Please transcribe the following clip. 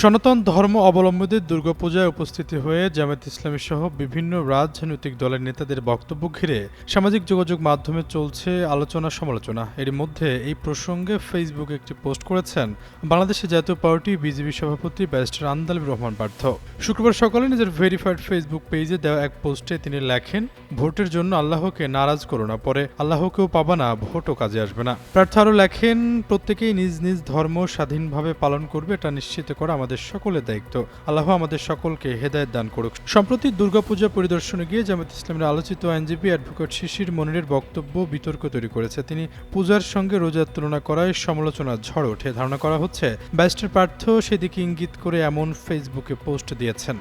সনাতন ধর্ম অবলম্বীদের দুর্গাপূজায় উপস্থিতি হয়ে জামায়াত ইসলামী সহ বিভিন্ন রাজনৈতিক দলের নেতাদের বক্তব্য ঘিরে সামাজিক যোগাযোগ মাধ্যমে চলছে আলোচনা সমালোচনা। এর মধ্যে এই প্রসঙ্গে ফেসবুকে একটি পোস্ট করেছেন বাংলাদেশের জাতীয় পার্টি বিজেপি সভাপতি ব্যারিস্টার আন্দালিব রহমান পার্থ। শুক্রবার সকালে নিজের ভেরিফাইড ফেসবুক পেজে দেওয়া এক পোস্টে তিনি লেখেন, ভোটের জন্য আল্লাহকে নারাজ করো না, পরে আল্লাহকেও পাবা না, ভোটও কাজে আসবে না। প্রার্থ আরও লেখেন, প্রত্যেকেই নিজ নিজ ধর্ম স্বাধীনভাবে পালন করবে, এটা নিশ্চিত করা আমাদের সকলের দায়িত্ব। আল্লাহ আমাদের সকলকে হেদায়ত দান করুক। সম্প্রতি দুর্গাপূজা পরিদর্শনে গিয়ে জামাত ইসলামের আলোচিত আইনজীবী অ্যাডভোকেট শিশির মনিরের বক্তব্য বিতর্ক তৈরি করেছে। তিনি পূজার সঙ্গে রোজার তুলনা করায় সমালোচনা ঝড় ওঠে। ধারণা করা হচ্ছে, ব্যারিস্টার পার্থ সেদিকে ইঙ্গিত করে এমন ফেসবুকে পোস্ট দিয়েছেন।